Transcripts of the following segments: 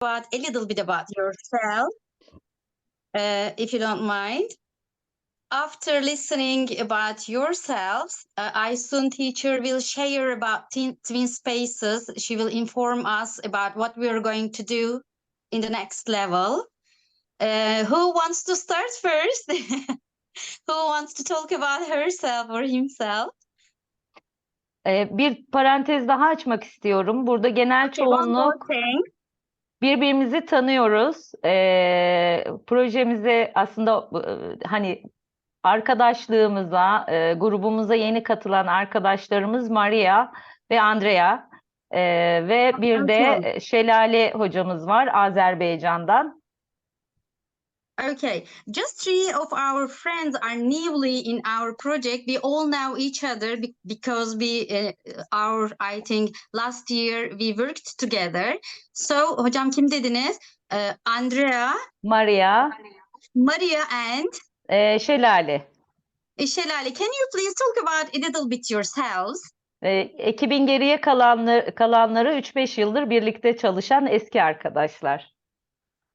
about a little bit about yourself, uh, if you don't mind. After listening about yourselves, uh, Aysun teacher will share about twin spaces. She will inform us about what we are going to do in the next level. Uh, who wants to start first? who wants to talk about herself or himself? Bir parantez daha açmak istiyorum. Burada genel Okay, çoğunluk thing. Birbirimizi tanıyoruz. Ee, projemize aslında e, hani arkadaşlığımıza, e, grubumuza yeni katılan arkadaşlarımız Maria ve Andrea. Ee, ve bir de e, Şelale hocamız var Azerbaycan'dan. Okay, just three of our friends are newly in our project. We all know each other be- because we, uh, our, I think last year we worked together. So, hocam kim dediniz? Uh, Andrea, Maria, Maria, and e, Şelale. Şelale. Can you please talk about a little bit yourselves? Ee, ekibin geriye kalanları, kalanları 3-5 yıldır birlikte çalışan eski arkadaşlar.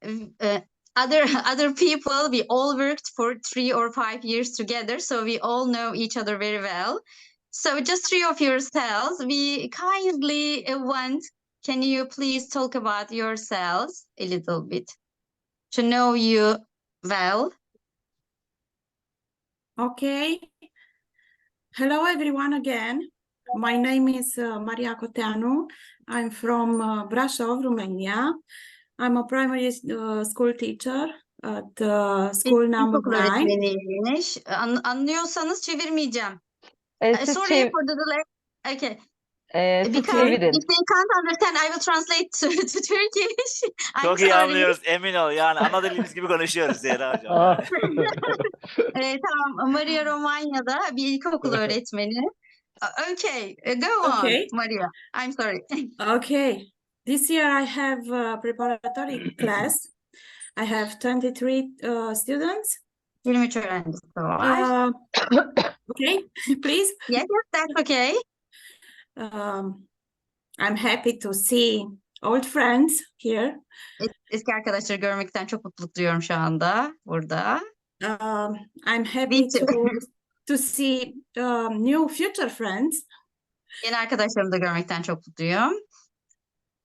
Uh, other other people, we all worked for three or five years together, so we all know each other very well. So just three of yourselves, we kindly uh, want, can you please talk about yourselves a little bit to know you well? Okay. Hello, everyone, again. My name is uh, Maria Coteanu. I'm from uh, Brașov, Romania. I'm a primary uh, school teacher at uh, school number İlkokul nine. öğretmeniymiş. An- anlıyorsanız çevirmeyeceğim. Ee, Uh, siz sorry çev- for the delay. Okay. e, siz Because çevirin. if they can't understand, I will translate to, to Turkish. I'm Çok iyi sorry. anlıyoruz emin ol. Yani ana dilimiz gibi konuşuyoruz Zehra hocam. Ah, Ee, tamam, Maria Romanya'da bir ilkokul öğretmeni. Okay, go on, Okay. Maria. I'm sorry. Okay. This year I have a preparatory class. I have 23 uh, students. 23 öğrencisi var. Uh, okay, please. Yes, yes, that's okay. Um, I'm happy to see old friends here. Es- Eski arkadaşları görmekten çok mutluluk duyuyorum şu anda burada. Um, I'm happy too. to to see um, new future friends, Yeni arkadaşlarımı da görmekten çok mutluyum.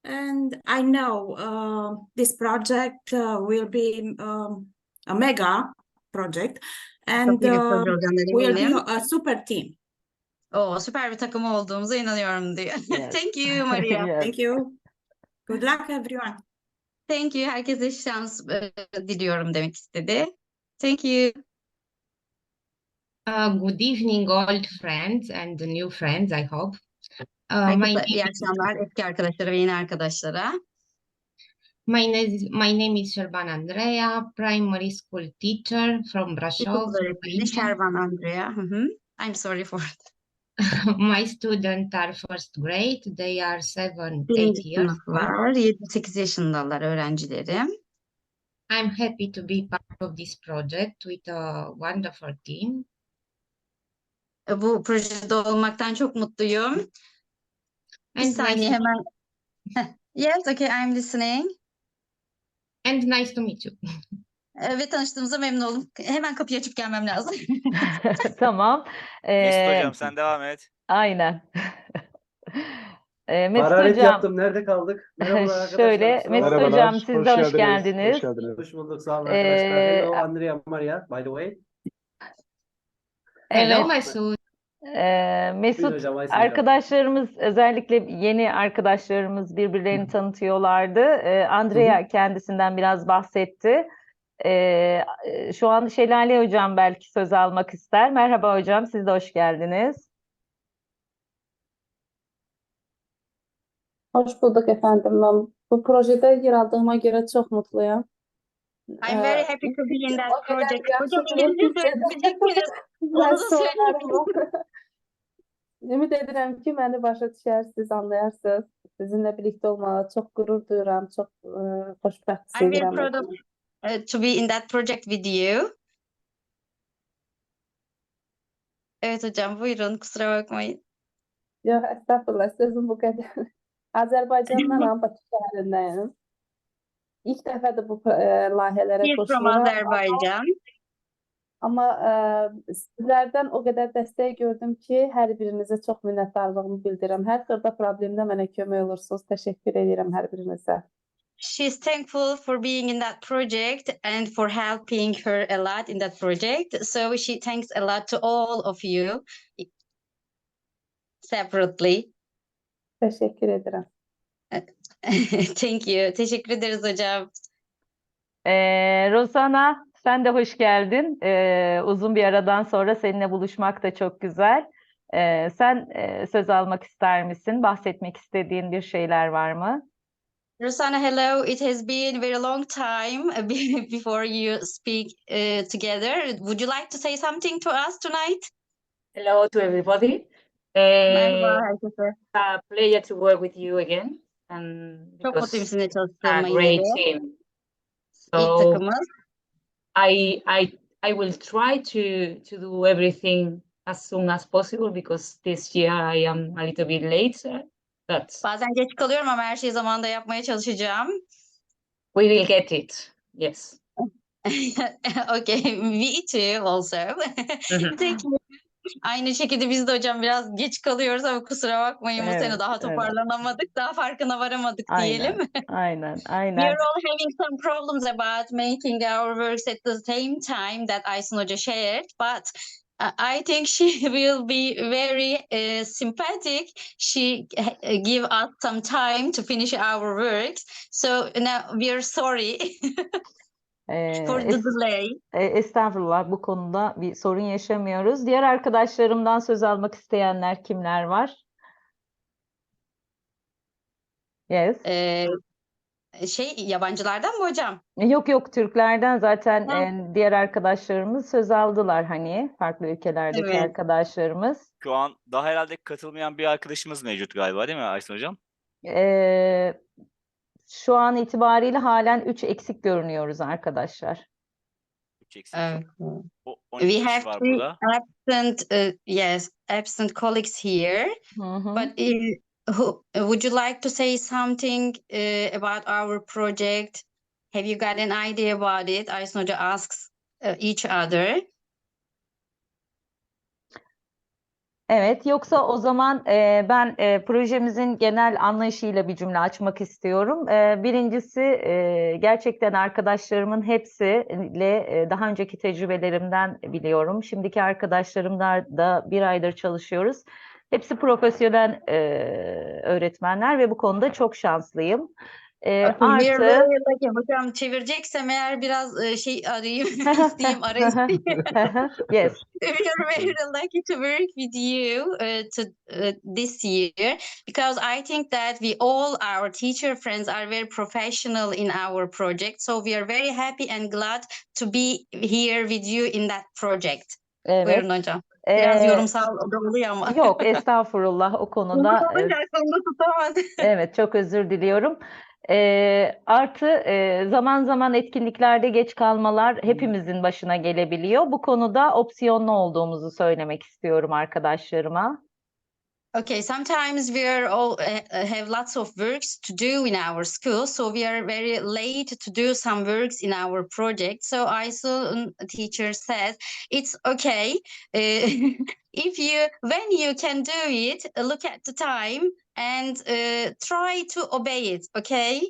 And I know uh, this project uh, will be um, a mega project, and Çok iyi bir uh, proje olacağından will be eminim. a super team. Oo, süper bir takım olduğumuza inanıyorum diyor. Yes. Thank you Maria. Yes. Thank you. Good luck, everyone. Thank you. Herkese şans e, diliyorum demek istedi. Thank you. Uh, good evening, old friends and new friends, I hope. Uh, my iyi akşamlar eski arkadaşlara ve yeni arkadaşlara. my name is, my name is Sherban Andrea, primary school teacher from İlkokul öğretmeni Romania. Şervan Andrea. Hı hı. I'm sorry for My students are first grade. They are seven, eight Birinci years old. var. 7-8 yaşındalar öğrencilerim. I'm happy to be part of this project with a wonderful team. E, Bu projede olmaktan çok mutluyum. Bir And saniye nice, hemen. Yes, okay, I'm listening. and nice to meet you. E, Ve tanıştığımıza memnun oldum. Hemen kapıyı açıp gelmem lazım. Tamam. Mesut Ee, hocam sen devam et. aynen. Ee, Mesut hararet hocam, yaptım. Nerede kaldık? Merhabalar arkadaşlar. şöyle Mesut hocam siz de hoş geldiniz. Hoş geldiniz. Hoş bulduk. Sağ olun arkadaşlar. Ee, Hello Andrea Maria by the way. Hello, Evet, Mesut. Ee, Buyurun Mesut hocam. Hocam. Arkadaşlarımız özellikle yeni arkadaşlarımız birbirlerini tanıtıyorlardı. Ee, Andrea kendisinden biraz bahsetti. Ee, şu an Şelale Hocam belki söz almak ister. Merhaba hocam, siz de hoş geldiniz. Hoş bulduk efendim. Ben bu projede yer aldığıma göre çok mutluyum. I'm very Ee, happy to be in that project. Hocam İngilizce söyleyebilecek Onu da söyleyeyim. sorarım. Ümid edirəm ki, məni başa düşərsiniz, anlayarsınız. Sizinlə birlikdə olmağa çox qürur duyuram, çox e, xoşbəxt I'm very proud of uh, to be in that project with you. Evet hocam buyurun kusura bakmayın. Yox, əstəğfurullah, sözüm bu qədər. Azərbaycandanam, Bakı şəhərindəyim. İlk dəfədir bu e, from qoşuluram. Azerbaijan. Amma e, sizlərdən o qədər dəstək gördüm ki, hər birinizə çox minnətdarlığımı bildirirəm. Hər xırda problemdə mənə kömək olursunuz. Təşəkkür edirəm hər birinizə. She's thankful for being in that project and for helping her a lot in that project. So she thanks a lot to all of you separately. Təşəkkür edirəm. Thank you. Teşekkür ederiz hocam. Ee, Rozana, sen de hoş geldin. Ee, uzun bir aradan sonra seninle buluşmak da çok güzel. Ee, sen e, söz almak ister misin? Bahsetmek istediğin bir şeyler var mı? Rosanna, hello. It has been very long time be- before you speak uh, together. Would you like to say something to us tonight? Hello to everybody. Merhaba Uh, herkese. a pleasure to work with you again. And because a great team. So. I I I will try to to do everything as soon as possible because this year I am a little bit late. But Bazen geç kalıyorum ama her şeyi zamanında yapmaya çalışacağım. we will get it. Yes. Okay, me too also. Mhm. Thank you. Aynı şekilde biz de hocam biraz geç kalıyoruz ama kusura bakmayın bu sene Evet, daha evet. toparlanamadık, daha farkına varamadık Aynen, diyelim. aynen, We aynen. are all having some problems about making our works at the same time that Aysun Hoca shared, but uh, I think she will be very uh, sympathetic. She uh, give us some time to finish our works. So now we are sorry Ee, for the delay. e, estağfurullah bu konuda bir sorun yaşamıyoruz. Diğer arkadaşlarımdan söz almak isteyenler kimler var? Yes. Ee, şey yabancılardan mı hocam? Yok yok Türklerden zaten Ha. e, diğer arkadaşlarımız söz aldılar hani farklı ülkelerdeki Evet. arkadaşlarımız. Şu an daha herhalde katılmayan bir arkadaşımız mevcut galiba değil mi Aysun Hocam? Ee, şu an itibariyle halen 3 eksik görünüyoruz arkadaşlar. Üç eksik. Evet. O 12 We have var three burada. absent, uh, yes, absent colleagues here. Hı hı. But uh, who, would you like to say something uh, about our project? Have you got an idea about it? Aysun Hoca asks uh, each other. Evet, yoksa o zaman e, ben e, projemizin genel anlayışıyla bir cümle açmak istiyorum. E, birincisi e, gerçekten arkadaşlarımın hepsiyle e, daha önceki tecrübelerimden biliyorum. Şimdiki arkadaşlarımla da bir aydır çalışıyoruz. Hepsi profesyonel e, öğretmenler ve bu konuda çok şanslıyım. E, artı lucky. Hocam çevireceksem eğer biraz e, şey arayayım, isteyeyim, arayayım. yes. we are very lucky to work with you uh, to uh, this year because I think that we all our teacher friends are very professional in our project. So we are very happy and glad to be here with you in that project. Evet. Buyurun hocam. Biraz E, yorumsal oluyor ama. yok estağfurullah o konuda Konuşunca aklımda tutamadım. Evet, çok özür diliyorum. Ee, artı e, zaman zaman etkinliklerde geç kalmalar hepimizin başına gelebiliyor. Bu konuda opsiyonlu olduğumuzu söylemek istiyorum arkadaşlarıma. Okay, sometimes we are all uh, uh, have lots of works to do in our school, so we are very late to do some works in our project. So Aysun teacher says it's okay uh, if you when you can do it, look at the time and uh, try to obey it. Okay,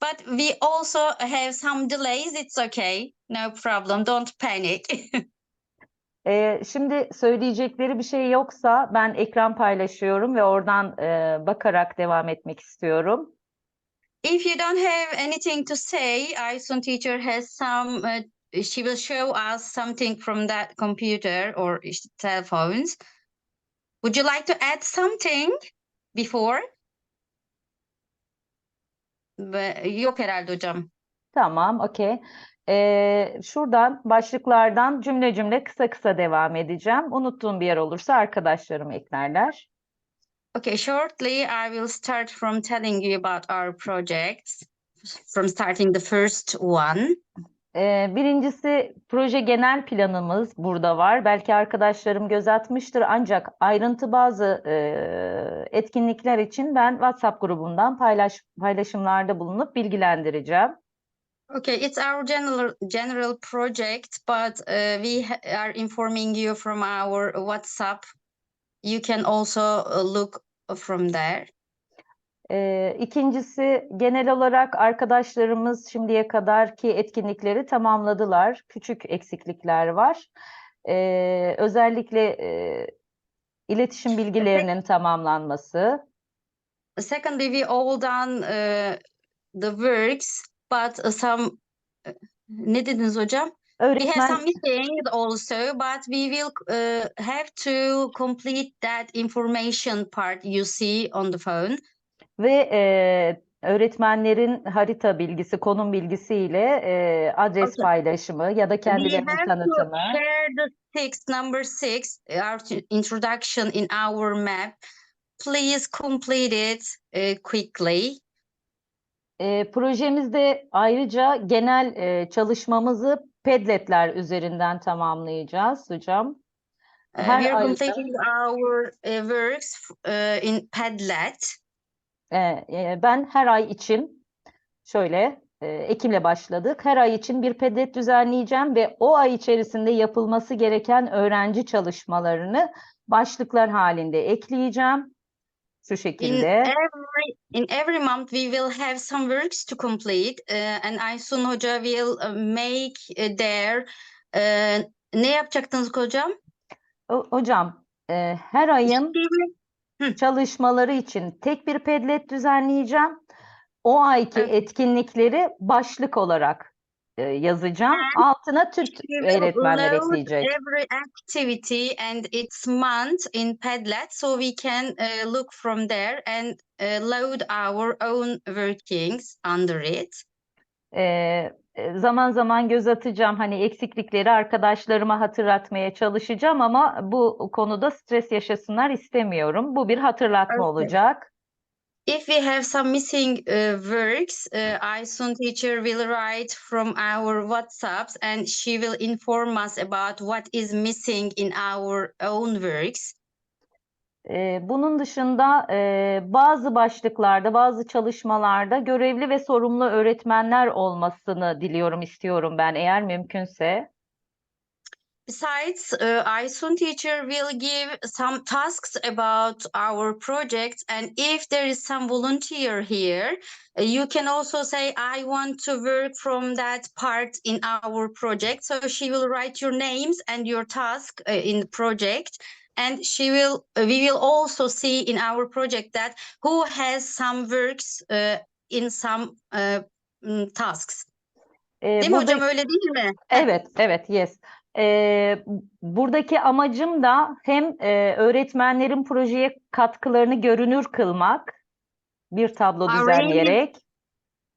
but we also have some delays. It's okay, no problem. Don't panic. Ee, şimdi söyleyecekleri bir şey yoksa ben ekran paylaşıyorum ve oradan e, bakarak devam etmek istiyorum. If you don't have anything to say, Aysun teacher has some, uh, she will show us something from that computer or işte telephones. Would you like to add something before? Ve- Yok herhalde hocam. Tamam, okey. Ee, şuradan başlıklardan cümle cümle kısa kısa devam edeceğim. Unuttuğum bir yer olursa arkadaşlarım eklerler. Okay, shortly I will start from telling you about our projects, from starting the first one. Ee, birincisi proje genel planımız burada var. Belki arkadaşlarım göz atmıştır ancak ayrıntı bazı e, etkinlikler için ben WhatsApp grubundan paylaş, paylaşımlarda bulunup bilgilendireceğim. Okay, it's our general general project, but uh, we are informing you from our WhatsApp. You can also uh, look from there. Ee, ikincisi genel olarak arkadaşlarımız şimdiye kadarki etkinlikleri tamamladılar. Küçük eksiklikler var. Ee, özellikle e, iletişim bilgilerinin tamamlanması. Secondly, we all done uh, the works, but uh, some uh, ne dediniz hocam? We have Öğretmen some missing also, but we will uh, have to complete that information part you see on the phone. ve e, öğretmenlerin harita bilgisi, konum bilgisiyle e, adres Okay. paylaşımı ya da We kendilerinin have to tanıtımı. share the six, number six, our introduction in our map. Please complete it uh, quickly. E, projemizde ayrıca genel e, çalışmamızı Padlet'ler üzerinden tamamlayacağız hocam. Uh, Her we are ayda- completing our uh, works uh, in Padlet. E, e, ben her ay için şöyle e, Ekim'le başladık. Her ay için bir Padlet düzenleyeceğim ve o ay içerisinde yapılması gereken öğrenci çalışmalarını başlıklar halinde ekleyeceğim. Şu In şekilde. every in every month we will have some works to complete, uh, and Aysun Hoca will uh, make uh, their uh, ne yapacaktınız hocam? O- Hocam, e, her ayın çalışmaları için tek bir Padlet düzenleyeceğim. O ayki etkinlikleri başlık olarak yazacağım. Altına Türk öğretmenler ekleyecek. every activity and its month in Padlet, so we can uh, look from there and uh, load our own workings under it. E, e, zaman zaman göz atacağım. Hani eksiklikleri arkadaşlarıma hatırlatmaya çalışacağım ama bu konuda stres yaşasınlar istemiyorum. Bu bir hatırlatma Okay. olacak. If we have some missing uh, works, uh, Aysun teacher will write from our WhatsApps and she will inform us about what is missing in our own works. Ee, Bunun dışında e, bazı başlıklarda, bazı çalışmalarda görevli ve sorumlu öğretmenler olmasını diliyorum, istiyorum ben eğer mümkünse. Besides, uh, Aysun teacher will give some tasks about our project, and if there is some volunteer here, you can also say, I want to work from that part in our project. So she will write your names and your task uh, in the project, and she will. uh, we will also see in our project that who has some works uh, in some uh, mm, tasks. Ee, Değil mi hocam öyle değil mi? Evet, evet, yes. Ee, buradaki amacım da hem e, öğretmenlerin projeye katkılarını görünür kılmak, bir tablo Our aim is- düzenleyerek.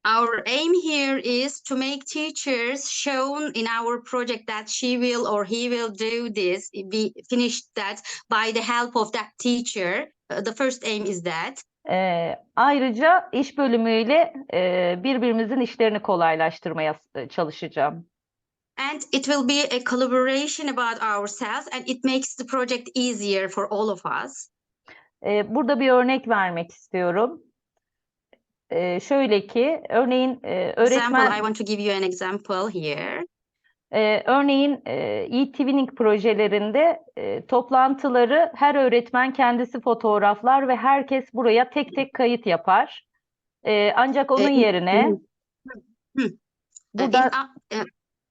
Our aim here is to make teachers shown in our project that she will or he will do this, be finished that by the help of that teacher. Uh, the first aim is that. Ee, ayrıca iş bölümüyle e, birbirimizin işlerini kolaylaştırmaya e, çalışacağım. And it will be a collaboration about ourselves and it makes the project easier for all of us. Ee, burada bir örnek vermek istiyorum. Ee, şöyle ki, örneğin e, Example, I öğretmen, want to give you an example here. e, örneğin e, e-twinning projelerinde e, toplantıları her öğretmen kendisi fotoğraflar ve herkes buraya tek tek kayıt yapar. E, ancak onun E, yerine. Uh, in burada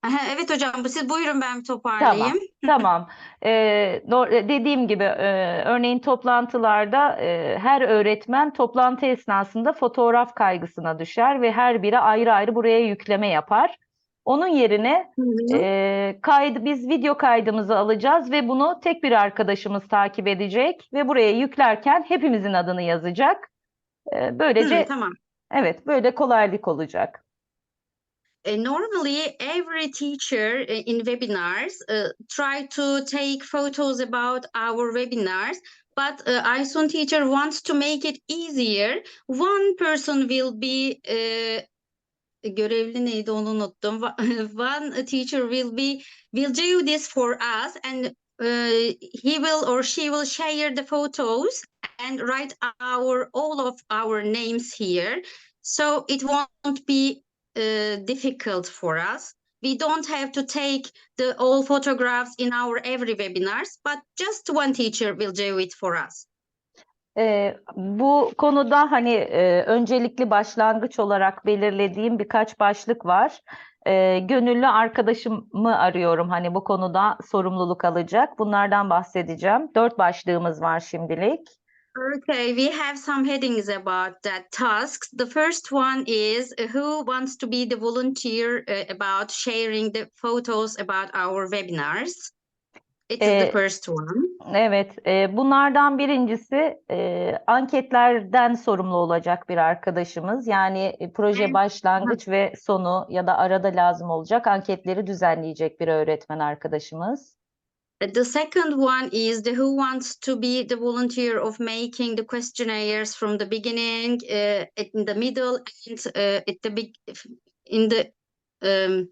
aha, evet hocam, bu siz buyurun ben bir toparlayayım. Tamam. Ee, no- dediğim gibi e, örneğin toplantılarda e, her öğretmen toplantı esnasında fotoğraf kaygısına düşer ve her biri ayrı ayrı buraya yükleme yapar. Onun yerine Hı hı. e, kaydı biz video kaydımızı alacağız ve bunu tek bir arkadaşımız takip edecek ve buraya yüklerken hepimizin adını yazacak. E, Hı, böylece tamam. evet böyle kolaylık olacak. Uh, normally, every teacher uh, in webinars uh, try to take photos about our webinars, but uh, Aysun teacher wants to make it easier. One person will be uh, görevli neydi onu unuttum. One teacher will be will do this for us and uh, he will or she will share the photos and write our all of our names here. So it won't be uh, difficult for us. We don't have to take the all photographs in our every webinars, but just one teacher will do it for us. Ee, bu konuda hani e, öncelikli başlangıç olarak belirlediğim birkaç başlık var. Ee, gönüllü arkadaşımı arıyorum hani bu konuda sorumluluk alacak. Bunlardan bahsedeceğim. Dört başlığımız var şimdilik. Okay, we have some headings about that tasks. The first one is uh, who wants to be the volunteer uh, about sharing the photos about our webinars. It is the Eh, first one. Evet, e, bunlardan birincisi e, anketlerden sorumlu olacak bir arkadaşımız. Yani e, proje başlangıç ve sonu ya da arada lazım olacak anketleri düzenleyecek bir öğretmen arkadaşımız. The second one is the who wants to be the volunteer of making the questionnaires from the beginning, uh, in the middle, and uh, at the big, in the um,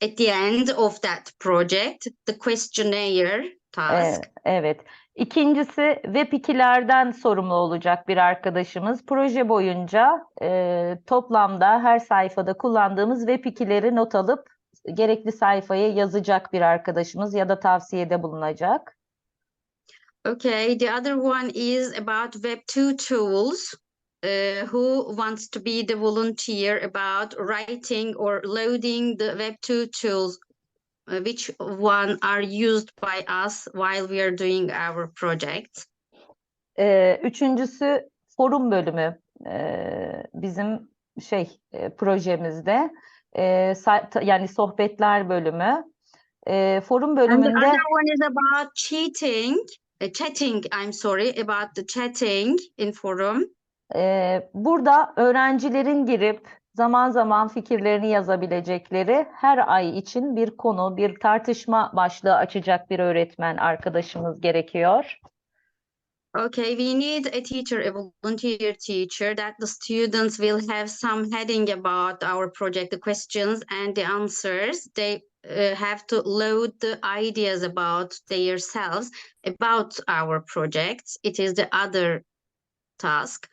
at the end of that project, the questionnaire task. evet. İkincisi web 2'lerden sorumlu olacak bir arkadaşımız. Proje boyunca e, toplamda her sayfada kullandığımız web 2'leri not alıp gerekli sayfaya yazacak bir arkadaşımız ya da tavsiyede bulunacak. Okay, the other one is about Web2 tools. Uh, who wants to be the volunteer about writing or loading the Web2 tools? Uh, which one are used by us while we are doing our project? Ee, üçüncüsü forum bölümü Ee, bizim şey e, projemizde Ta- yani sohbetler bölümü. Ee, forum And the bölümünde other one is about cheating, uh, chatting, I'm sorry, about the chatting in forum. e, burada öğrencilerin girip zaman zaman fikirlerini yazabilecekleri her ay için bir konu, bir tartışma başlığı açacak bir öğretmen arkadaşımız gerekiyor. Okay, we need a teacher, a volunteer teacher, that the students will have some heading about our project, the questions and the answers. They uh, have to load the ideas about themselves, about our projects. It is the other task.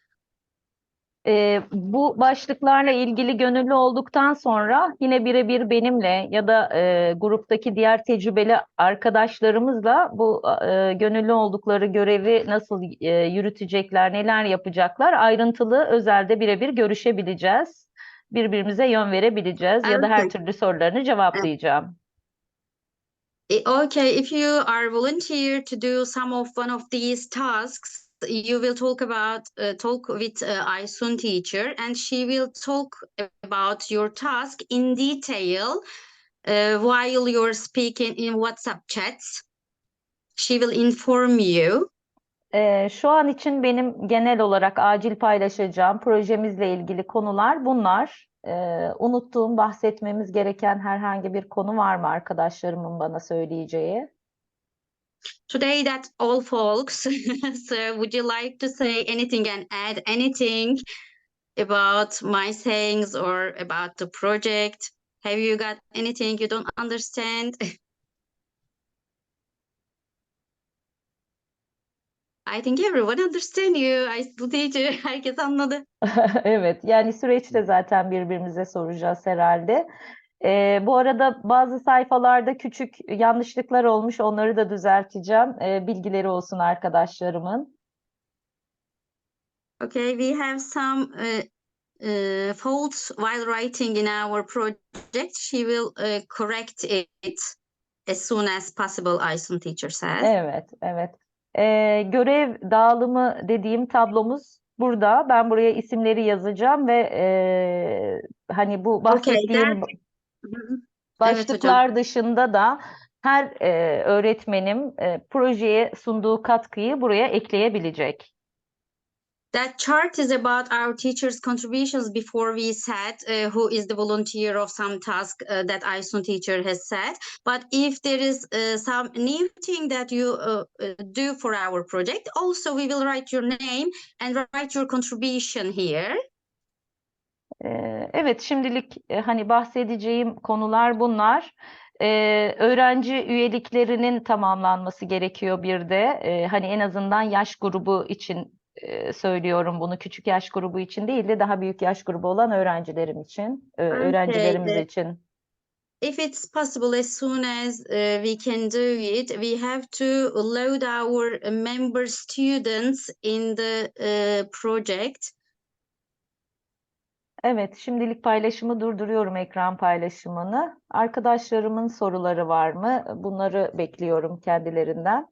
Ee, bu başlıklarla ilgili gönüllü olduktan sonra yine birebir benimle ya da e, gruptaki diğer tecrübeli arkadaşlarımızla bu e, gönüllü oldukları görevi nasıl e, yürütecekler, neler yapacaklar ayrıntılı özelde birebir görüşebileceğiz. Birbirimize yön verebileceğiz ya da her türlü sorularını cevaplayacağım. Eh, Okay, if you are volunteer to do some of one of these tasks, you will talk about uh, talk with uh, Aysun teacher, and she will talk about your task in detail uh, while you're speaking in WhatsApp chats. She will inform you. Ee, şu an için benim genel olarak acil paylaşacağım projemizle ilgili konular bunlar. Ee, unuttuğum, bahsetmemiz gereken herhangi bir konu var mı arkadaşlarımın bana söyleyeceği? Today, that's all, folks. So, would you like to say anything and add anything about my sayings or about the project? Have you got anything you don't understand? I think everyone understand you. I teacher. Herkes anladı. Evet, yani süreçte zaten birbirimize soracağız herhalde. Ee, bu arada bazı sayfalarda küçük yanlışlıklar olmuş, onları da düzelteceğim. Ee, bilgileri olsun arkadaşlarımın. Okay, we have some uh, uh, faults while writing in our project. She will uh, correct it as soon as possible, Aysun teacher says. Evet, evet. Ee, görev dağılımı dediğim tablomuz burada. Ben buraya isimleri yazacağım ve e, hani bu bahsettiğim Hı hı. başlıklar dışında da her e, öğretmenim e, projeye sunduğu katkıyı buraya ekleyebilecek. That chart is about our teachers' contributions before we said uh, who is the volunteer of some task uh, that Aysun teacher has said. But if there is uh, some new thing that you uh, do for our project, also we will write your name and write your contribution here. Evet, şimdilik e, hani bahsedeceğim konular bunlar. Ee, öğrenci üyeliklerinin tamamlanması gerekiyor bir de. Ee, hani en azından yaş grubu için e, söylüyorum bunu. Küçük yaş grubu için değil de daha büyük yaş grubu olan öğrencilerim için, e, öğrencilerimiz için. If it's possible, as soon as uh, we can do it, we have to load our member students in the uh, project. Evet, şimdilik paylaşımı durduruyorum ekran paylaşımını. Arkadaşlarımın soruları var mı? Bunları bekliyorum kendilerinden.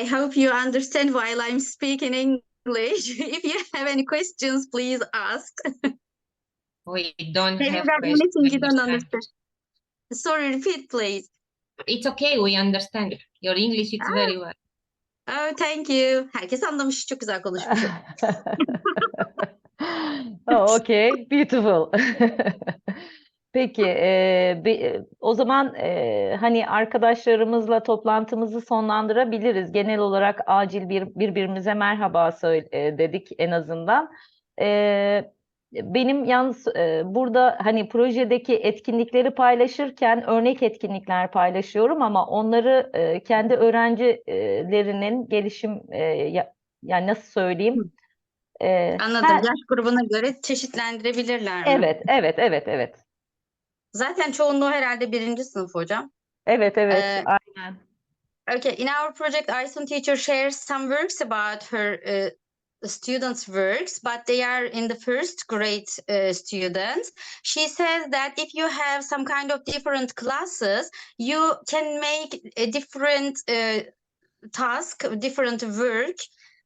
I hope you understand while I'm speaking English. If you have any questions, please ask. We don't Maybe have questions. you don't understand. Sorry, repeat, please. It's okay, we understand. Your English is Ah. very well. Oh, thank you. Herkes anlamış. Çok güzel konuşmuşum. Oh, okay, beautiful. Peki, e, be- o zaman e, hani arkadaşlarımızla toplantımızı sonlandırabiliriz. Genel olarak acil bir birbirimize merhaba söyle, e, dedik en azından. E, benim yalnız e, burada hani projedeki etkinlikleri paylaşırken örnek etkinlikler paylaşıyorum ama onları e, kendi öğrencilerinin gelişim e, ya- yani nasıl söyleyeyim? Anladım. her- Yaş grubuna göre çeşitlendirebilirler mi? Evet, evet, evet, evet. Zaten çoğunluğu herhalde birinci sınıf hocam. Evet, evet, Ee, aynen. Okay, in our project, Aysun teacher shares some works about her uh, students' works, but they are in the first grade uh, students. She says that if you have some kind of different classes, you can make a different uh, task, different work.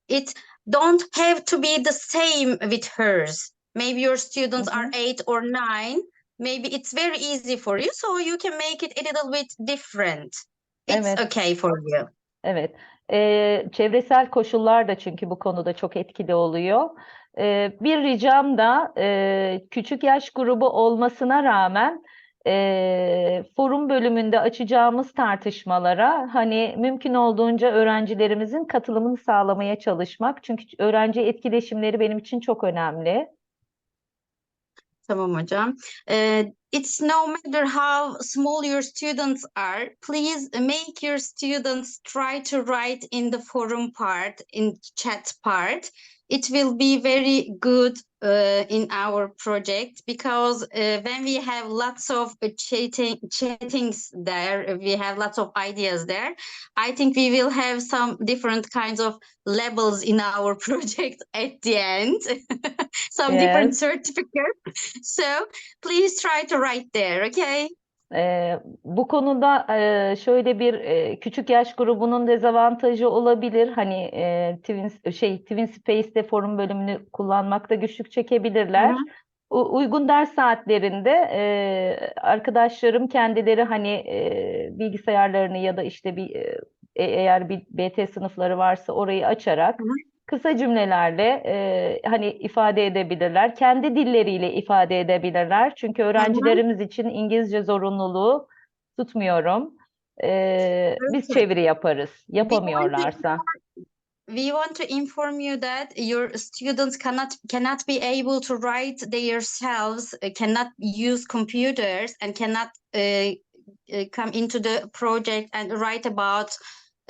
It don't have to be the same with hers. Maybe your students are eight or nine. Maybe it's very easy for you, so you can make it a little bit different. It's Evet. okay for you. Evet. Ee, çevresel koşullar da çünkü bu konuda çok etkili oluyor. Ee, bir ricam da e, küçük yaş grubu olmasına rağmen e, forum bölümünde açacağımız tartışmalara hani mümkün olduğunca öğrencilerimizin katılımını sağlamaya çalışmak. Çünkü öğrenci etkileşimleri benim için çok önemli. Tamam hocam. Uh, it's no matter how small your students are, please make your students try to write in the forum part, in chat part. It will be very good uh, in our project because uh, when we have lots of uh, chatting chattings there, we have lots of ideas there. I think we will have some different kinds of labels in our project at the end, some different certificates. So please try to write there, okay? Ee, bu konuda e, şöyle bir e, küçük yaş grubunun dezavantajı olabilir. Hani e, Twin şey Twin Space'te forum bölümünü kullanmakta güçlük çekebilirler. Hı hı. U- uygun ders saatlerinde e, arkadaşlarım kendileri hani e, bilgisayarlarını ya da işte bir e, e- eğer bir BT sınıfları varsa orayı açarak Hı hı. Kısa cümlelerle e, hani ifade edebilirler. Kendi dilleriyle ifade edebilirler. Çünkü öğrencilerimiz için İngilizce zorunluluğu tutmuyorum. E, biz çeviri yaparız. Yapamıyorlarsa. We want to inform you that your students cannot cannot be able to write themselves, uh, cannot use computers, and cannot uh, uh, come into the project and write about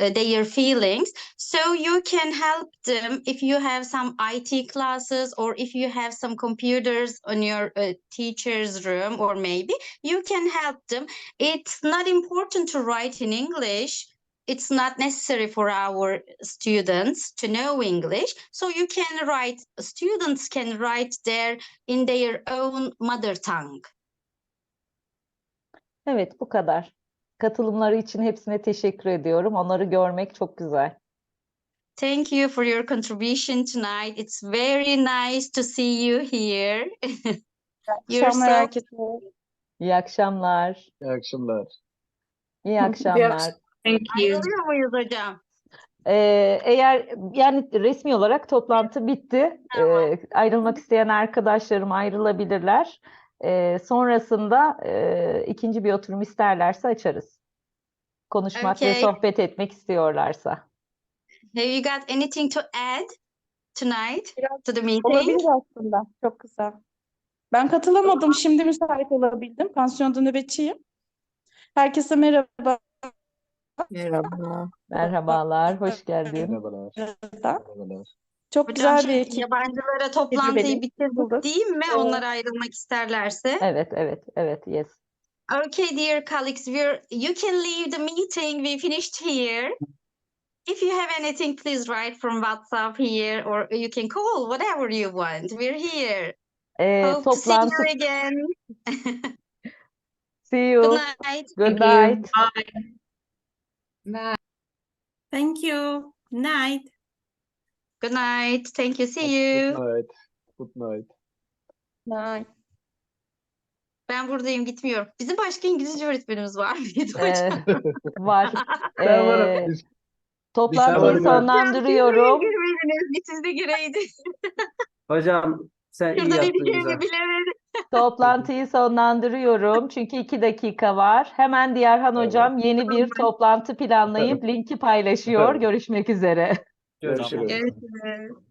uh, their feelings. So you can help them if you have some IT classes or if you have some computers on your uh, teacher's room, or maybe you can help them. It's not important to write in English it's not necessary for our students to know English. So you can write, students can write there in their own mother tongue. Evet, bu kadar. Katılımları için hepsine teşekkür ediyorum. Onları görmek çok güzel. Thank you for your contribution tonight. It's very nice to see you here. You're Akşamlar herkese. İyi akşamlar. İyi akşamlar. İyi akşamlar. Thank you. ayrılıyor muyuz hocam? Ee, eğer yani resmi olarak toplantı bitti. Ee, ayrılmak isteyen arkadaşlarım ayrılabilirler. Ee, sonrasında e, ikinci bir oturum isterlerse açarız. Konuşmak ve Okay. sohbet etmek istiyorlarsa. Have you got anything to add tonight Biraz to the meeting? Olabilir aslında. Çok kısa. Ben katılamadım. Şimdi müsait olabildim. Pansiyonda nöbetçiyim. Herkese merhaba. Merhaba. Merhabalar, hoş geldin. Merhabalar. Merhabalar. Çok Hocam güzel bir ekip. yabancılara toplantıyı bitirdik bulduk. değil mi? Evet. Onlar ayrılmak isterlerse. Evet, evet, evet, yes. Okay, dear colleagues, we're, you can leave the meeting. We finished here. If you have anything, please write from WhatsApp here or you can call, whatever you want. We're here. Ee, Hope to see toplantı, you again. see you. Good night. Good night. Bye. Thank you. Night. Good night. Thank you. See Good you. night. Good night. Night. Ben buradayım, gitmiyorum. Bizim başka İngilizce öğretmenimiz var mıydı hocam? Ee, var. Ben varım. Ee, toplantıyı varım ben. sonlandırıyorum. Girmediniz, siz de gireydiniz. Hocam sen iyi Şurada ne yaptın diyeceğimi güzel. bilemedim. Toplantıyı sonlandırıyorum çünkü iki dakika var. Hemen Diyarhan Evet. Hocam yeni bir toplantı planlayıp linki paylaşıyor. Görüşmek üzere. Görüşürüz. Görüşürüz.